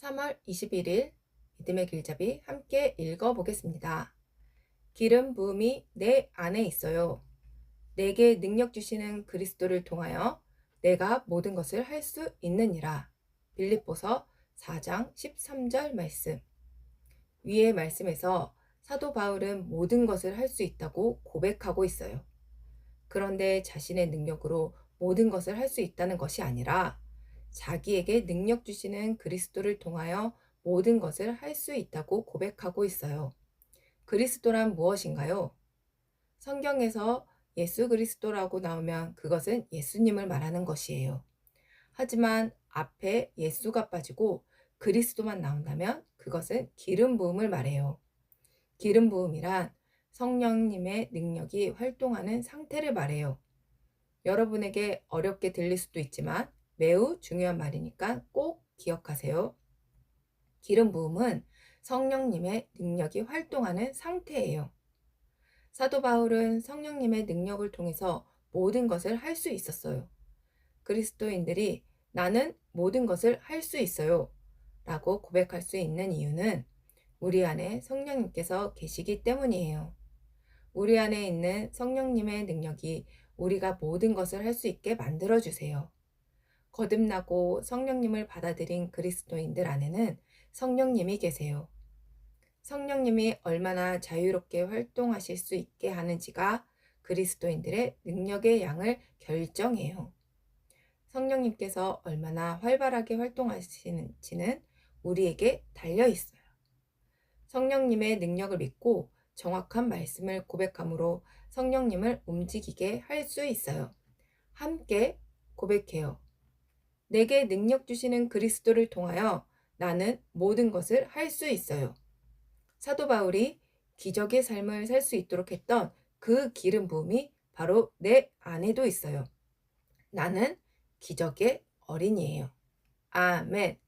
3월 21일 믿음의 길잡이 함께 읽어보겠습니다. 기름 부음이 내 안에 있어요. 내게 능력 주시는 그리스도를 통하여 내가 모든 것을 할 수 있느니라. 빌립보서 4장 13절 말씀. 위의 말씀에서 사도 바울은 모든 것을 할 수 있다고 고백하고 있어요. 그런데 자신의 능력으로 모든 것을 할 수 있다는 것이 아니라 자기에게 능력 주시는 그리스도를 통하여 모든 것을 할 수 있다고 고백하고 있어요. 그리스도란 무엇인가요? 성경에서 예수 그리스도라고 나오면 그것은 예수님을 말하는 것이에요. 하지만 앞에 예수가 빠지고 그리스도만 나온다면 그것은 기름 부음을 말해요. 기름 부음이란 성령님의 능력이 활동하는 상태를 말해요. 여러분에게 어렵게 들릴 수도 있지만 매우 중요한 말이니까 꼭 기억하세요. 기름 부음은 성령님의 능력이 활동하는 상태예요. 사도 바울은 성령님의 능력을 통해서 모든 것을 할 수 있었어요. 그리스도인들이 나는 모든 것을 할 수 있어요. 라고 고백할 수 있는 이유는 우리 안에 성령님께서 계시기 때문이에요. 우리 안에 있는 성령님의 능력이 우리가 모든 것을 할 수 있게 만들어주세요. 거듭나고 성령님을 받아들인 그리스도인들 안에는 성령님이 계세요. 성령님이 얼마나 자유롭게 활동하실 수 있게 하는지가 그리스도인들의 능력의 양을 결정해요. 성령님께서 얼마나 활발하게 활동하시는지는 우리에게 달려 있어요. 성령님의 능력을 믿고 정확한 말씀을 고백함으로 성령님을 움직이게 할 수 있어요. 함께 고백해요. 내게 능력 주시는 그리스도를 통하여 나는 모든 것을 할 수 있어요. 사도 바울이 기적의 삶을 살 수 있도록 했던 그 기름 부음이 바로 내 안에도 있어요. 나는 기적의 어린이에요. 아멘.